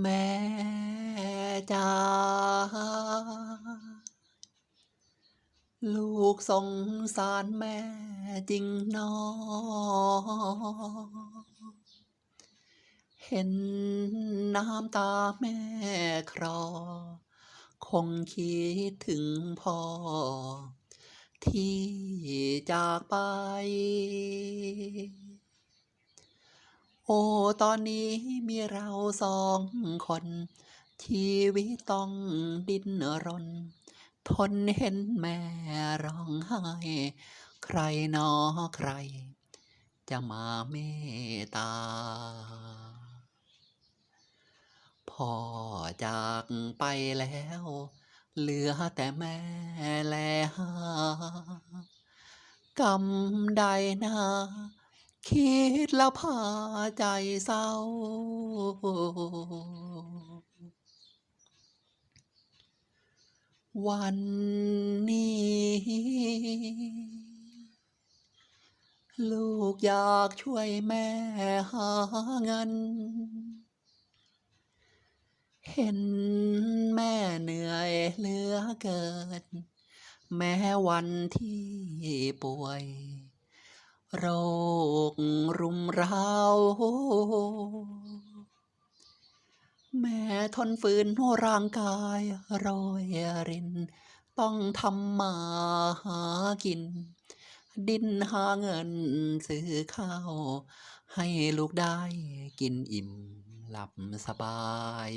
แม่จ๋าลูกสงสารแม่จริงนอ เห็นน้ำตาแม่คลอคงคิดถึงพ่อ ที่จากไป อ้ตอนนี้มีเราสองคน ชีวิตต้องดิ้นรน ทนเห็นแม่ร้องไห้ ใครนอใคร จะมาเมตตา พ่อจากไปแล้ว เหลือแต่แม่แลหากำใดนา คิดแล้วพาใจเศร้า วันนี้ ลูกอยากช่วยแม่หาเงิน เห็นแม่เหนื่อยเหลือเกิน แม้วันที่ป่วย โรครุมเร้า แม่ทนฝืนร่างกายโรยริน ต้องทำมาหากิน ดิ้นหาเงินซื้อข้าว ให้ลูกได้กินอิ่มหลับสบาย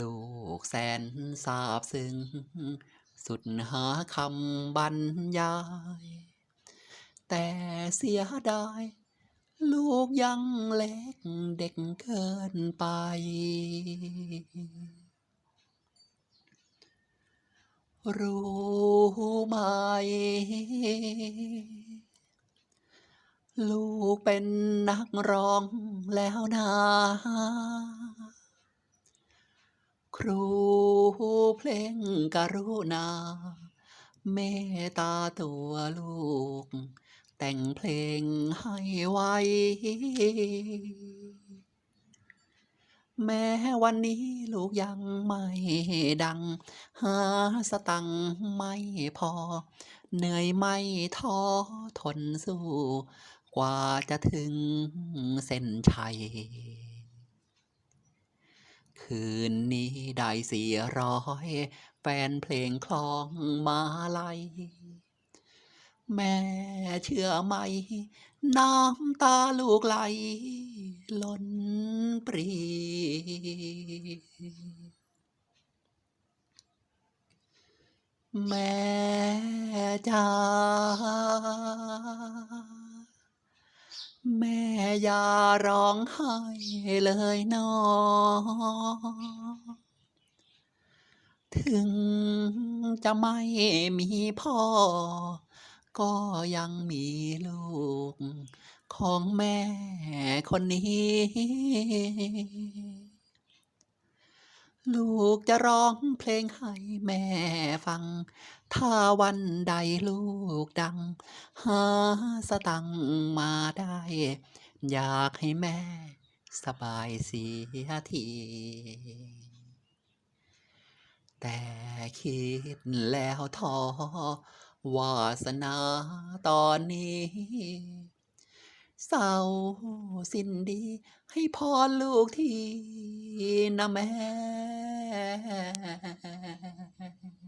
ลูกแสนซาบซึ้ง สุดหาคำบรรยาย แต่เสียดาย ลูกยังเล็กเด็กเกินไป รู้ไหม ลูกเป็นนักร้องแล้วนะ ครู เพลงกรุณา เมตตาตัวลูก แต่งเพลงให้ไว้ แม้วันนี้ลูกยังไม่ดัง หาสตังไม่พอ เหนื่อยไม่ท้อทนสู้ กว่าจะถึงเส้นชัย คืนนี้ได้สี่ร้อยแฟนเพลงคลองมาลัย แม่เชื่อไหม น้ำตาลูกไหลล้นปรี แม่จ๋า แม่อย่าร้องไห้เลยหนอถึงจะไม่มีพ่อ ก็ยังมีลูก ของแม่คนนี้ ลูกจะร้องเพลงให้แม่ฟัง ถ้าวันใดลูกดัง หาสตังมาได้ อยากให้แม่สบายเสียทีแต่คิดแล้วท้อวาสนาตอนนี้ เศร้าสิ้นดีให้พรลูกทีนะแม่ ハハハハハ。